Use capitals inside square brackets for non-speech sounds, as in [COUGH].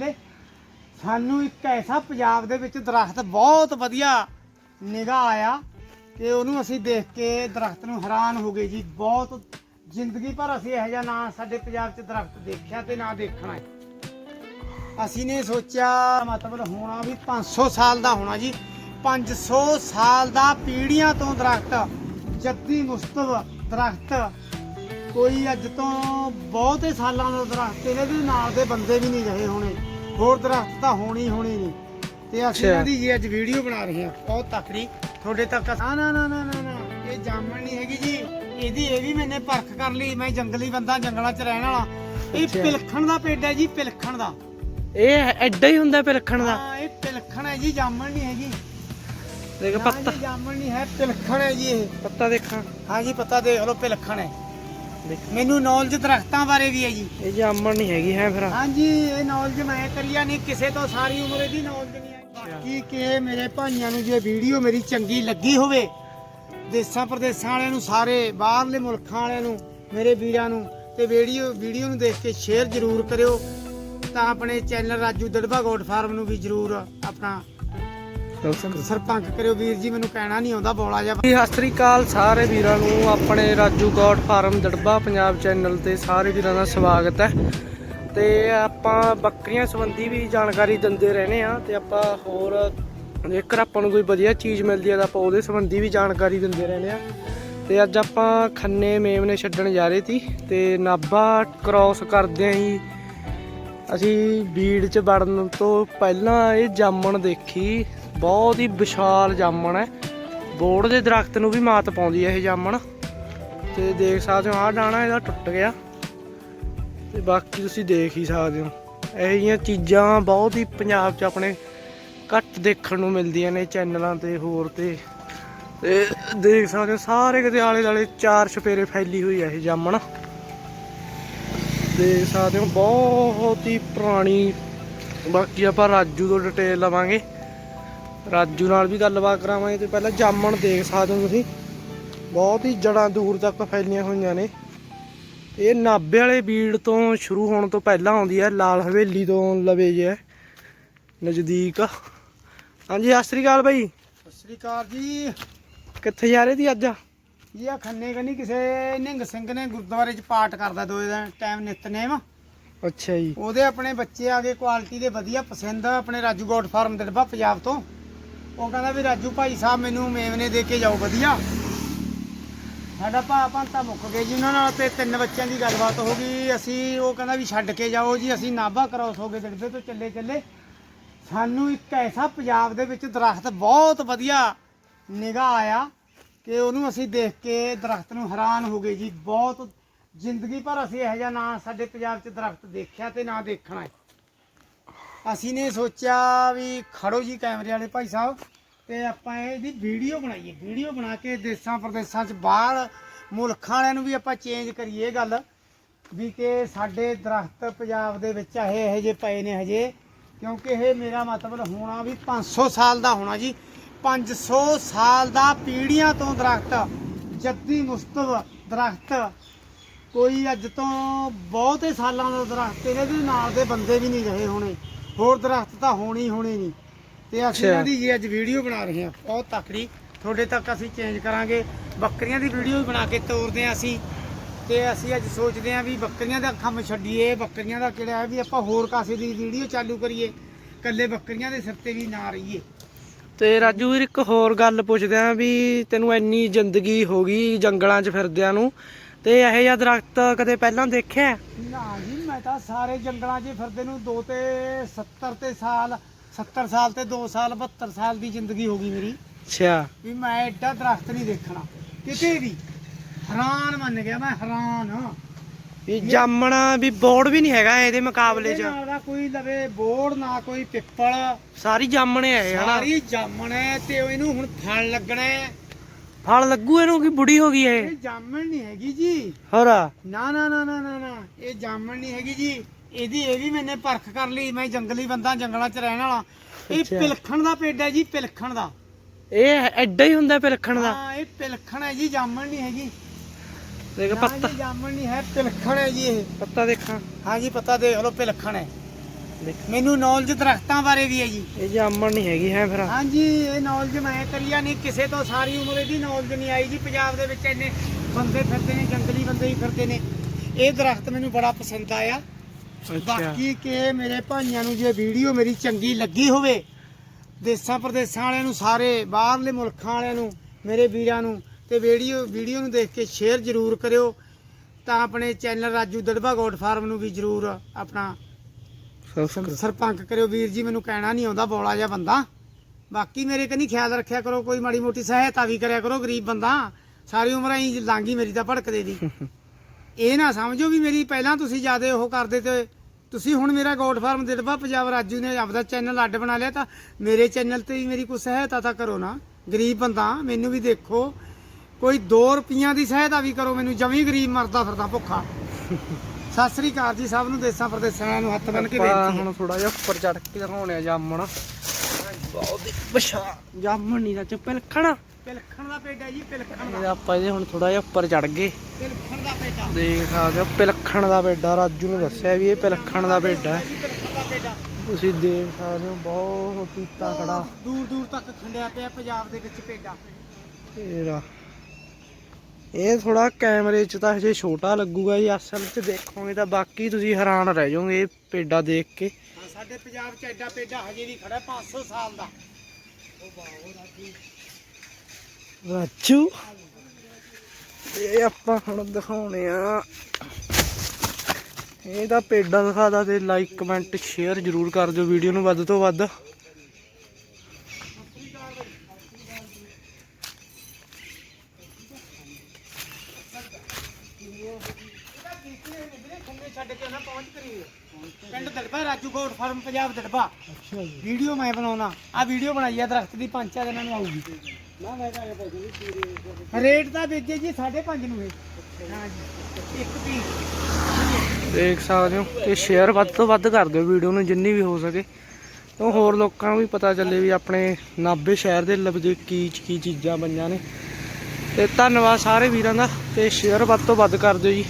ਚੱਲੇ ਸਾਨੂੰ ਇੱਕ ਐਸਾ ਪੰਜਾਬ ਦੇ ਵਿੱਚ ਦਰਖਤ ਬਹੁਤ ਵਧੀਆ ਨਿਗਾਹ ਆਇਆ ਕਿ ਉਹਨੂੰ ਅਸੀਂ ਦੇਖ ਕੇ ਦਰਖਤ ਨੂੰ ਹੈਰਾਨ ਹੋ ਗਏ ਜੀ। ਬਹੁਤ ਜ਼ਿੰਦਗੀ ਭਰ ਅਸੀਂ ਇਹੋ ਜਿਹਾ ਨਾ ਸਾਡੇ ਪੰਜਾਬ 'ਚ ਦਰਖਤ ਦੇਖਿਆ ਤੇ ਨਾ ਦੇਖਣਾ ਹੈ। ਅਸੀਂ ਨੇ ਸੋਚਿਆ ਮਤਲਬ ਹੋਣਾ ਵੀ 500 ਸਾਲ ਦਾ ਹੋਣਾ ਜੀ। 500 ਸਾਲ ਦਾ ਪੀੜ੍ਹੀਆਂ ਤੋਂ ਦਰਖਤ, ਜੱਦੀ ਮੁਸਤਵ ਦਰਖਤ। ਕੋਈ ਅੱਜ ਤੋਂ ਬਹੁਤੇ ਸਾਲਾਂ ਦਾ ਦਰਖਤ ਇਹਦੇ ਦੇ ਨਾਲ ਦੇ ਬੰਦੇ ਵੀ ਨਹੀਂ ਰਹੇ ਹੋਣੇ। ਹੋਰ ਦਰਖਤ ਤਾਂ ਹੋਣੀ ਹੋਣੀ ਨਹੀਂ। ਤੇ ਅਸੀਂ। ਇਹਨਾਂ ਦੀ ਜੀ ਅੱਜ ਵੀਡੀਓ ਬਣਾ ਰਹੇ ਹਾਂ। ਬਹੁਤ ਤਕੜੀ। ਤੁਹਾਡੇ ਤੱਕ ਨਾ ਨਾ ਨਾ ਨਾ ਨਾ ਇਹ ਜਾਮਣ ਨਹੀਂ ਹੈਗੀ ਜੀ। ਇਹਦੀ ਇਹ ਵੀ ਮੈਨੇ ਪਰਖ ਕਰ ਲਈ। ਮੈਂ ਜੰਗਲੀ ਬੰਦਾ ਜੰਗਲਾਂ 'ਚ ਰਹਿਣ ਵਾਲਾ। ਇਹ। ਪਿਲਖਣ ਦਾ ਪੇਡ ਹੈ ਜੀ ਪਿਲਖਣ ਦਾ। ਇਹ ਐਡਾ ਹੀ ਹੁੰਦਾ ਪਿਲਖਣ ਦਾ? ਹਾਂ ਇਹ ਪਿਲਖਣ ਹੈ ਜੀ ਜਾਮਣ ਨਹੀਂ ਹੈਗੀ। ਦੇਖ ਪੱਤਾ। ਜਾਮਣ ਨਹੀਂ ਹੈ ਪਿਲਖਣ ਹੈ ਜੀ ਇਹ। ਪੱਤਾ ਦੇਖਾਂ। ਹਾਂ ਜੀ ਪਤਾ ਦੇਖ ਲਓ ਪਿਲਖਣ ਹੈ। ਮੈਨੂੰ ਨੌਲੇਜ ਦਰਖਤਾਂ ਬਾਰੇ ਵੀ ਹੈ ਜੀ। ਇਹ ਜਾਮਣ ਨਹੀਂ ਹੈਗੀ ਹੈ ਫਿਰ। ਹਾਂਜੀ ਇਹ ਨੌਲੇਜ ਮੈਂ ਕਰੀਆ ਨਹੀਂ ਕਿਸੇ ਤੋਂ ਸਾਰੀ ਉਮਰ ਇਹਦੀ ਨੌਲੇਜ ਨਹੀਂ ਆਈ ਬਾਕੀ ਕਿ ਮੇਰੇ ਭਾਈਆਂ ਨੂੰ ਜੇ ਵੀਡੀਓ ਮੇਰੀ ਚੰਗੀ ਲੱਗੀ ਹੋਵੇ ਦੇਸਾਂ ਪ੍ਰਦੇਸਾਂ ਵਾਲਿਆਂ ਨੂੰ ਸਾਰੇ ਬਾਹਰਲੇ ਮੁਲਕਾਂ ਵਾਲਿਆਂ ਨੂੰ ਮੇਰੇ ਵੀਰਾਂ ਨੂੰ ਤੇ ਵੀਡੀਓ ਵੀਡੀਓ ਨੂੰ ਦੇਖ ਕੇ ਸ਼ੇਅਰ ਜ਼ਰੂਰ ਕਰਿਓ। ਤਾਂ ਆਪਣੇ channel Raju Darba goat farm ਨੂੰ ਵੀ ਜ਼ਰੂਰ ਆਪਣਾ ਸਰਪੰਚ ਕਰਿਓ ਵੀਰ ਜੀ, ਮੈਨੂੰ ਕਹਿਣਾ ਨਹੀਂ ਆਉਂਦਾ, ਬੋਲਾ ਜਿਹਾ। ਜੀ ਸਤਿ ਸ੍ਰੀ ਅਕਾਲ ਸਾਰੇ ਵੀਰਾਂ ਨੂੰ, ਆਪਣੇ Raju goat farm Darba Punjab channel ਤੇ ਸਾਰੇ ਵੀਰਾਂ ਦਾ ਸਵਾਗਤ ਹੈ। ਤੇ ਆਪਾਂ ਬੱਕਰੀਆਂ ਸੰਬੰਧੀ ਵੀ ਜਾਣਕਾਰੀ ਦਿੰਦੇ ਰਹਿੰਦੇ ਆ ਤੇ ਆਪਾਂ ਹੋਰ ਜੇਕਰ ਆਪਾਂ ਨੂੰ ਕੋਈ ਵਧੀਆ ਚੀਜ਼ ਮਿਲਦੀ ਹੈ ਤਾਂ ਆਪਾਂ ਉਹਦੇ ਸੰਬੰਧੀ ਵੀ ਜਾਣਕਾਰੀ ਦਿੰਦੇ ਰਹਿੰਦੇ ਆ ਤੇ ਅੱਜ ਆਪਾਂ ਖੰਨੇ ਮੇਮਨੇ ਛੱਡਣ ਜਾ ਰਹੇ ਸੀ ਤੇ ਨਾਭਾ ਕ੍ਰਾਸ ਕਰਦੇ ਆਂ ਜੀ। ਅਸੀਂ ਬੀੜ ਚ ਵੜਨ ਤੋਂ ਪਹਿਲਾਂ ਇਹ ਜਾਮਣ ਦੇਖੀ ਬਹੁਤ ਹੀ ਵਿਸ਼ਾਲ ਜਾਮਣ ਹੈ। ਬੋੜ ਦੇ ਦਰਖਤ ਨੂੰ ਵੀ ਮਾਤ ਪਾਉਂਦੀ ਹੈ ਇਹ ਜਾਮਣ। ਤੇ ਦੇਖ ਸਕਦੇ ਹੋ, ਆਹ ਡਾਣਾ ਇਹਦਾ ਟੁੱਟ ਗਿਆ। ਤੇ ਬਾਕੀ ਤੁਸੀਂ ਦੇਖ ਹੀ ਸਕਦੇ ਹੋ। ਇਹੋ ਜਿਹੀਆਂ ਚੀਜ਼ਾਂ ਬਹੁਤ ਹੀ ਪੰਜਾਬ 'ਚ ਆਪਣੇ ਘੱਟ ਦੇਖਣ ਨੂੰ ਮਿਲਦੀਆਂ ਨੇ ਚੈਨਲਾਂ ਤੇ, ਹੋਰ ਤੇ। ਤੇ ਦੇਖ ਸਕਦੇ ਹੋ, ਸਾਰੇ ਕਿਤੇ ਆਲੇ ਦੁਆਲੇ ਚਾਰ ਛਪੇਰੇ ਫੈਲੀ ਹੋਈ ਹੈ ਇਹ ਜਾਮਣ। ਦੇਖ ਸਕਦੇ ਹੋ, ਬਹੁਤ ਹੀ ਪੁਰਾਣੀ। ਬਾਕੀ ਆਪਾਂ ਰਾਜੂ ਤੋਂ ਡਿਟੇਲ ਲਵਾਂਗੇ। ਰਾਜੂ ਨਾਲ ਵੀ ਗੱਲਬਾਤ ਕਰਾਵਾਂਗੇ ਤੇ ਪਹਿਲਾਂ ਜਾਮਣ ਦੇਖ ਸਕਦੇ ਹੋ ਤੁਸੀਂ। ਬਹੁਤ ਹੀ ਜੜਾਂ ਦੂਰ ਤੱਕ ਫੈਲੀਆਂ ਹੋਈਆਂ ਨੇ। ਇਹ ਨਾਭੇ ਵਾਲੇ ਬੀੜ ਤੋਂ ਸ਼ੁਰੂ ਹੋਣ ਤੋਂ ਪਹਿਲਾਂ ਆਉਂਦੀ ਹੈ ਲਾਲ ਹਵੇਲੀ ਤੋਂ ਲਵੇ ਜੇ ਨਜ਼ਦੀਕ। ਹਾਂਜੀ ਸਤਿ ਸ੍ਰੀ ਅਕਾਲ ਬਾਈ। ਸਤਿ ਸ੍ਰੀ ਅਕਾਲ ਜੀ। ਕਿੱਥੇ ਜਾ ਰਹੇ ਸੀ ਅੱਜ? ਇਹ ਆ ਖੰਨੇ ਕਨੀ ਕਿਸੇ ਨਿੰਗ ਸਿੰਘ ਨੇ ਗੁਰਦੁਆਰੇ 'ਚ ਪਾਠ ਕਰਦਾ ਦੋ ਦਿਨ ਟਾਈਮ ਨਿਤਨੇਮ। ਅੱਛਾ ਜੀ। ਉਹਦੇ ਆਪਣੇ ਬੱਚੇ ਆ ਗਏ ਕੁਆਲਿਟੀ ਦੇ ਵਧੀਆ ਪਸੰਦ। ਆਪਣੇ ਰਾਜੂ ਗੋਟ ਫਾਰਮ ਦੇ ਡੱਬਾ ਪੰਜਾਬ ਤੋਂ। ਉਹ ਕਹਿੰਦਾ ਵੀ ਰਾਜੂ ਭਾਈ ਸਾਹਿਬ ਮੈਨੂੰ ਮੇਵਨੇ ਦੇ ਕੇ ਜਾਓ, ਵਧੀਆ। ਸਾਡਾ ਭਾ ਭੰਤਾ ਮੁੱਕ ਗਏ ਜੀ, ਉਹਨਾਂ ਨਾਲ ਤੇ ਤਿੰਨ ਬੱਚਿਆਂ ਦੀ ਗੱਲਬਾਤ ਹੋ ਗਈ। ਅਸੀਂ ਉਹ ਕਹਿੰਦਾ ਵੀ ਛੱਡ ਕੇ ਜਾਓ ਜੀ, ਅਸੀਂ ਨਾਭਾ ਕ੍ਰਾਸ ਹੋ ਗਏ ਡੱਬੇ ਤੋਂ ਚੱਲੇ ਚੱਲੇ। ਸਾਨੂੰ ਇੱਕ ਐਸਾ ਪੰਜਾਬ ਦੇ ਵਿੱਚ ਦਰਖਤ ਬਹੁਤ ਵਧੀਆ ਨਿਗਾਹ ਆਇਆ ਕਿ ਉਹਨੂੰ ਅਸੀਂ ਦੇਖ ਕੇ ਦਰਖਤ ਨੂੰ ਹੈਰਾਨ ਹੋ ਗਏ ਜੀ। ਬਹੁਤ ਜ਼ਿੰਦਗੀ ਭਰ ਅਸੀਂ ਇਹੋ ਜਿਹਾ ਨਾ ਸਾਡੇ ਪੰਜਾਬ 'ਚ ਦਰਖਤ ਦੇਖਿਆ ਤੇ ਨਾ ਦੇਖਣਾ ਹੈ। ਅਸੀਂ ਨੇ ਸੋਚਿਆ ਵੀ ਖੜੋ ਜੀ ਕੈਮਰੇ ਵਾਲੇ ਭਾਈ ਸਾਹਿਬ, ਤੇ ਆਪਾਂ ਇਹਦੀ ਵੀਡੀਓ ਬਣਾਈਏ। ਵੀਡੀਓ ਬਣਾ ਕੇ ਦੇਸਾਂ ਪ੍ਰਦੇਸਾਂ 'ਚ ਬਾਹਰ ਮੁਲਕਾਂ ਵਾਲਿਆਂ ਨੂੰ ਵੀ ਆਪਾਂ ਚੇਂਜ ਕਰੀਏ ਇਹ ਗੱਲ, ਵੀ ਕਿ ਸਾਡੇ ਦਰਖਤ ਪੰਜਾਬ ਦੇ ਵਿੱਚ ਇਹ ਇਹੋ ਜਿਹੇ ਪਏ ਨੇ ਹਜੇ, ਕਿਉਂਕਿ ਇਹ ਮੇਰਾ ਮਤਲਬ ਹੋਣਾ ਵੀ 500 ਸਾਲ ਦਾ ਹੋਣਾ ਜੀ। 500 ਸਾਲ ਦਾ ਪੀੜ੍ਹੀਆਂ ਤੋਂ ਦਰਖਤ, ਜੱਦੀ ਮੁਸਤਵ ਦਰਖਤ, ਕੋਈ ਅੱਜ ਤੋਂ ਬਹੁਤੇ ਸਾਲਾਂ ਦਾ ਦਰਖਤ ਇਹਦੇ ਦੇ ਨਾਲ ਦੇ ਬੰਦੇ ਵੀ ਨਹੀਂ ਰਹੇ ਹੋਣੇ। ਹੋਰ ਦਰਖਤ ਤਾਂ ਹੋਣੀ ਹੋਣੀ ਨਹੀਂ ਤੇ ਅਸੀਂ। ਇਹਨਾਂ ਦੀ ਜੀ ਅੱਜ ਵੀਡੀਓ ਬਣਾ ਰਹੇ ਹਾਂ। ਬਹੁਤ ਤਕੜੀ। ਤੁਹਾਡੇ ਤੱਕ ਅਸੀਂ ਚੇਂਜ ਕਰਾਂਗੇ। ਬੱਕਰੀਆਂ ਦੀ ਵੀਡੀਓ ਵੀ ਬਣਾ ਕੇ ਤੋਰਦੇ ਹਾਂ ਅਸੀਂ। ਤੇ ਅਸੀਂ ਅੱਜ ਸੋਚਦੇ ਹਾਂ ਵੀ ਬੱਕਰੀਆਂ ਦਾ ਕੰਮ ਛੱਡੀਏ। ਬੱਕਰੀਆਂ ਦਾ ਕਿਹੜਾ ਹੈ ਵੀ ਆਪਾਂ ਹੋਰ ਕਾਸੇ ਦੀ ਵੀਡੀਓ ਚਾਲੂ ਕਰੀਏ। ਕੱਲੇ ਬੱਕਰੀਆਂ ਦੇ ਸਿਰ ਤੇ ਵੀ ਨਾ ਰਹੀਏ। ਤੇ ਰਾਜੂ ਵੀਰ ਇੱਕ ਹੋਰ ਗੱਲ ਪੁੱਛਦੇ ਆਂ ਵੀ ਤੈਨੂੰ ਇੰਨੀ ਜ਼ਿੰਦਗੀ ਹੋ ਗਈ ਜੰਗਲਾਂ 'ਚ ਫਿਰਦਿਆਂ ਨੂੰ। ਤੇ ਇਹੋ ਜਿਹਾ ਦਰਖਤ ਕਦੇ ਪਹਿਲਾਂ ਦੇਖਿਆ? ਨਾ ਜੀ ਮੈਂ ਤਾਂ ਸਾਰੇ ਜੰਗਲਾਂ 'ਚ ਫਿਰਦੇ ਨੂੰ ਦੋ ਤੇ 70 ਤੇ ਸਾਲ 70 ਸਾਲ ਤੇ 2 ਸਾਲ 72 ਸਾਲ ਦੀ ਜ਼ਿੰਦਗੀ ਹੋ ਗਈ ਮੇਰੀ। ਅੱਛਾ। ਵੀ ਮੈਂ ਐਡਾ ਦਰਖਤ ਨਹੀਂ ਦੇਖਣਾ। ਕਿਤੇ ਵੀ। ਹੈਰਾਨ ਮੰਨ ਗਿਆ ਮੈਂ ਹੈਰਾਨ। ਹਾਂ ਵੀ ਜਾਮਣਾ ਵੀ ਬੋੜ ਵੀ ਨਹੀਂ ਹੈਗਾ ਇਹਦੇ ਮੁਕਾਬਲੇ 'ਚ। ਨਾਲ ਦਾ ਕੋਈ ਲਵੇ ਬੋੜ ਨਾ ਕੋਈ ਪਿੱਪਲ। ਸਾਰੀ ਜਾਮਣੇ ਆ ਇਹ ਹਨਾ? ਸਾਰੀ ਜਾਮਣ ਤੇ ਇਹਨੂੰ ਹੁਣ ਫਲ ਲੱਗਣਾ। ਹੈ ਫਲ ਲੱਗੂ ਇਹਨੂੰ ਕਿ ਬੁੜੀ ਹੋ ਗਈ ਇਹ? ਇਹ ਜਾਮਣ ਨਹੀਂ ਹੈਗੀ ਜੀ। ਹੋਰ? ਨਾ ਨਾ ਨਾ ਨਾ ਨਾ ਨਾ। ਇਹ ਜਾਮਣ ਨਹੀਂ ਹੈਗੀ ਜੀ। ਇਹਦੀ ਇਹ ਵੀ ਮੈਨੇ ਪਰਖ ਕਰ ਲਈ। ਮੈਂ ਜੰਗਲੀ ਬੰਦਾ ਜੰਗਲਾਂ 'ਚ ਰਹਿਣ ਵਾਲਾ। ਇਹ ਅੱਛਾ। ਪਿਲਖਣ ਦਾ ਪੇਡ ਹੈ ਜੀ ਪਿਲਖਣ ਦਾ। ਇਹ ਐਡਾ ਹੀ ਹੁੰਦਾ ਪਿਲਖਣ ਦਾ? ਹਾਂ ਇਹ ਪਿਲਖਣ ਹੈ ਜੀ ਜਾਮਣ ਨਹੀਂ ਹੈਗੀ। ਦੇਖ ਨਾ ਪੱਤਾ। ਜੀ ਜਾਮਣ ਨਹੀਂ ਹੈ ਪਿਲਖਣ ਹੈ ਜੀ ਇਹ। ਪੱਤਾ ਦੇਖਾਂ। ਹਾਂ ਜੀ ਪਤਾ ਦੇਖ ਲਓ ਪਿਲਖਣ ਹੈ। ਮੈਨੂੰ ਨੌਲੇਜ ਦਰਖਤਾਂ ਬਾਰੇ ਵੀ ਹੈ ਜੀ। ਇਹ ਜਾਮਣ ਨਹੀਂ ਹੈਗੀ ਹੈ ਫਿਰ? ਹਾਂਜੀ ਇਹ ਨੌਲੇਜ ਮੈਂ ਕਰੀਆ ਨਹੀਂ ਕਿਸੇ ਤੋਂ ਸਾਰੀ ਉਮਰ ਇਹਦੀ ਨੌਲੇਜ ਨਹੀਂ ਆਈ ਜੀ। ਪੰਜਾਬ ਦੇ ਵਿੱਚ ਇੰਨੇ ਬੰਦੇ ਫਿਰਦੇ ਨੇ ਜੰਗਲੀ ਬੰਦੇ ਹੀ ਫਿਰਦੇ ਨੇ। ਇਹ ਦਰਖਤ ਮੈਨੂੰ ਬੜਾ ਪਸੰਦ ਆਇਆ। ਬਾਕੀ ਕਿ ਮੇਰੇ ਭਾਈਆਂ ਨੂੰ ਜੇ ਵੀਡੀਓ ਮੇਰੀ ਚੰਗੀ ਲੱਗੀ ਹੋਵੇ ਦੇਸਾਂ ਪ੍ਰਦੇਸਾਂ ਵਾਲਿਆਂ ਨੂੰ ਸਾਰੇ ਬਾਹਰਲੇ ਮੁਲਕਾਂ ਵਾਲਿਆਂ ਨੂੰ ਮੇਰੇ ਵੀਰਾਂ ਨੂੰ ਤੇ ਵੀਡੀਓ ਵੀਡੀਓ ਨੂੰ ਦੇਖ ਕੇ ਸ਼ੇਅਰ ਜ਼ਰੂਰ ਕਰਿਓ। ਤਾਂ ਆਪਣੇ channel Raju Darba goat farm ਨੂੰ ਵੀ ਜ਼ਰੂਰ ਆਪਣਾ ਸਬਸਕ੍ਰਾਈਬ ਸਰਪੰਚ ਕਰਿਓ ਵੀਰ ਜੀ ਮੈਨੂੰ ਕਹਿਣਾ ਨਹੀਂ ਆਉਂਦਾ ਬੋਲਾ ਜਿਹਾ ਬੰਦਾ। ਬਾਕੀ ਮੇਰੇ ਕਨੀ ਖਿਆਲ ਰੱਖਿਆ ਕਰੋ ਕੋਈ ਮਾੜੀ ਮੋਟੀ ਸਹਾਇਤਾ ਵੀ ਕਰਿਆ ਕਰੋ ਗਰੀਬ ਬੰਦਾ। ਸਾਰੀ ਉਮਰ ਐਂ ਲਾਂਗੀ ਮੇਰੀ ਤਾਂ ਭੜਕਦੇ ਦੀ। [LAUGHS] ਇਹ ਨਾ ਸਮਝੋ ਵੀ ਮੇਰੀ ਪਹਿਲਾਂ ਤੁਸੀਂ ਜ਼ਿਆਦਾ ਉਹ ਕਰਦੇ ਤੇ ਤੁਸੀਂ ਹੁਣ ਮੇਰਾ ਗੋਡ ਫਾਰਮ ਦਿਲਬਾ ਪੰਜਾਬ ਰਾਜੂ ਨੇ ਆਪਦਾ ਚੈਨਲ ਅੱਡ ਬਣਾ ਲਿਆ ਤਾਂ ਮੇਰੇ ਚੈਨਲ ਤੇ ਵੀ ਮੇਰੀ ਕੋਈ ਸਹਾਇਤਾ ਤਾਂ ਕਰੋ ਨਾ। ਗਰੀਬ ਬੰਦਾ ਮੈਨੂੰ ਵੀ ਦੇਖੋ ਕੋਈ 2 ਰੁਪਈਆਂ ਦੀ ਸਹਾਇਤਾ ਵੀ ਕਰੋ ਮੈਨੂੰ ਜਮੀ ਗਰੀਬ ਮਰਦਾ ਫਿਰਦਾ ਭੁੱਖਾ। [LAUGHS] ਸਤਿ ਸ੍ਰੀ ਅਕਾਲ ਜੀ ਸਭ ਨੂੰ ਦੇਸਾਂ ਪ੍ਰਦੇਸਾਂ ਨੂੰ ਹੱਥ ਬੰਨ ਕੇ ਆਪਾਂ ਹੁਣ ਥੋੜਾ ਜਿਹਾ ਉੱਪਰ ਚੜ ਕੇ ਦਿਖਾਉਣੇ ਆ ਜਾਮਣ। ਬਹੁਤ ਹੀ ਵਿਸ਼ਾ ਜਾਮਣ ਨਹੀਂ ਸੱਚ ਪਿਲਖਣ। ਪਿਲਖਣ ਦਾ ਪੇਡਾ ਜੀ ਪਿਲਖਣ ਦਾ। ਆਪਾਂ ਇਹਦੇ ਹੁਣ ਥੋੜਾ ਜਿਹਾ ਉੱਪਰ ਚੜ ਗਏ। ਪਿਲਖਣ ਦਾ ਪੇਡਾ। ਦੇਖ ਸਕਦੇ ਹੋ ਪਿਲਖਣ ਦਾ ਬੇਡਾ ਰਾਜੂ ਨੇ ਦੱਸਿਆ ਵੀ ਇਹ ਪਿਲਖਣ ਦਾ ਬੇਡਾ ਹੈ। ਪਿਲਖਣ ਦਾ ਪੇਡਾ। ਤੁਸੀਂ ਦੇਖ ਸਕਦੇ ਹੋ ਬਹੁਤ ਪੀਤਾ ਖੜਾ। ਦੂਰ ਦੂਰ ਤੱਕ ਖੰਡਿਆ ਪਿਆ ਪੰਜਾਬ ਦੇ ਵਿੱਚ ਪੇਡਾ। ਤੇਰਾ ਇਹ ਥੋੜਾ ਕੈਮਰੇ 'ਚ ਤਾਂ ਹਜੇ ਛੋਟਾ ਲੱਗੂਗਾ ਜੀ ਅਸਲ 'ਚ ਦੇਖੋਗੇ ਤਾਂ ਬਾਕੀ ਤੁਸੀਂ ਹੈਰਾਨ ਰਹਿ ਜਾਓਗੇ ਇਹ ਪੇਡਾ ਦੇਖ ਕੇ। ਸਾਡੇ ਪੰਜਾਬ 'ਚ ਐਡਾ ਪੇਡਾ ਹਜੇ ਵੀ ਖੜਾ 500 ਸਾਲ ਦਾ। ਰਾਜੂ ਇਹ ਆਪਾਂ ਹੁਣ ਦਿਖਾਉਣੇ ਆ। ਇਹਦਾ ਪੇਡਾ ਦਿਖਾਦਾ ਤੇ ਲਾਈਕ ਕਮੈਂਟ ਸ਼ੇਅਰ ਜਰੂਰ ਕਰ ਦਿਓ ਵੀਡੀਓ ਨੂੰ ਵੱਧ ਤੋਂ ਵੱਧ ਇਹਦਾ ਕੀਤੇ ਨੇ ਵੀਰੇ ਖੰਡੇ ਛੱਡ ਕੇ ਉਹਨਾਂ ਪਹੁੰਚ ਕਰੀ ਪਿੰਡ ਦੜਬਾ ਰਾਜੂ ਗੋਡ ਫਾਰਮ ਪੰਜਾਬ ਦੜਬਾ। ਅੱਛਾ ਜੀ। ਵੀਡੀਓ ਮੈਂ ਬਣਾਉਣਾ। ਆ ਵੀਡੀਓ ਬਣਾਈ ਆ ਦਰਖਤ ਦੀ ਪੰਜ ਚਾਰ ਦਿਨਾਂ ਨੂੰ ਆਊਗੀ। ਨਾ ਮੈਂ ਤਾਂ ਪੈਸੇ ਰੇਟ ਤਾਂ ਵੇਚੇ ਜੀ 5.5 ਨੂੰ ਇਹ। ਹਾਂ ਜੀ ਇੱਕ ਪੀਸ। ਦੇਖ ਸਕਦੇ ਹੋ ਤੇ ਸ਼ੇਅਰ ਵੱਧ ਤੋਂ ਵੱਧ ਕਰ ਦਿਓ ਵੀਡੀਓ ਨੂੰ ਜਿੰਨੀ ਵੀ ਹੋ ਸਕੇ। ਤਾਂ ਹੋਰ ਲੋਕਾਂ ਨੂੰ ਵੀ ਪਤਾ ਚੱਲੇ ਵੀ ਆਪਣੇ ਨਾਭੇ ਸ਼ਹਿਰ ਦੇ ਲਵਜੇ ਕੀ ਕੀ ਚੀਜ਼ਾਂ ਬਣੀਆਂ ਨੇ। ਤੇ ਧੰਨਵਾਦ ਸਾਰੇ ਵੀਰਾਂ ਦਾ ਤੇ ਸ਼ੇਅਰ ਵੱਧ ਤੋਂ ਵੱਧ ਕਰ ਦਿਓ ਜੀ।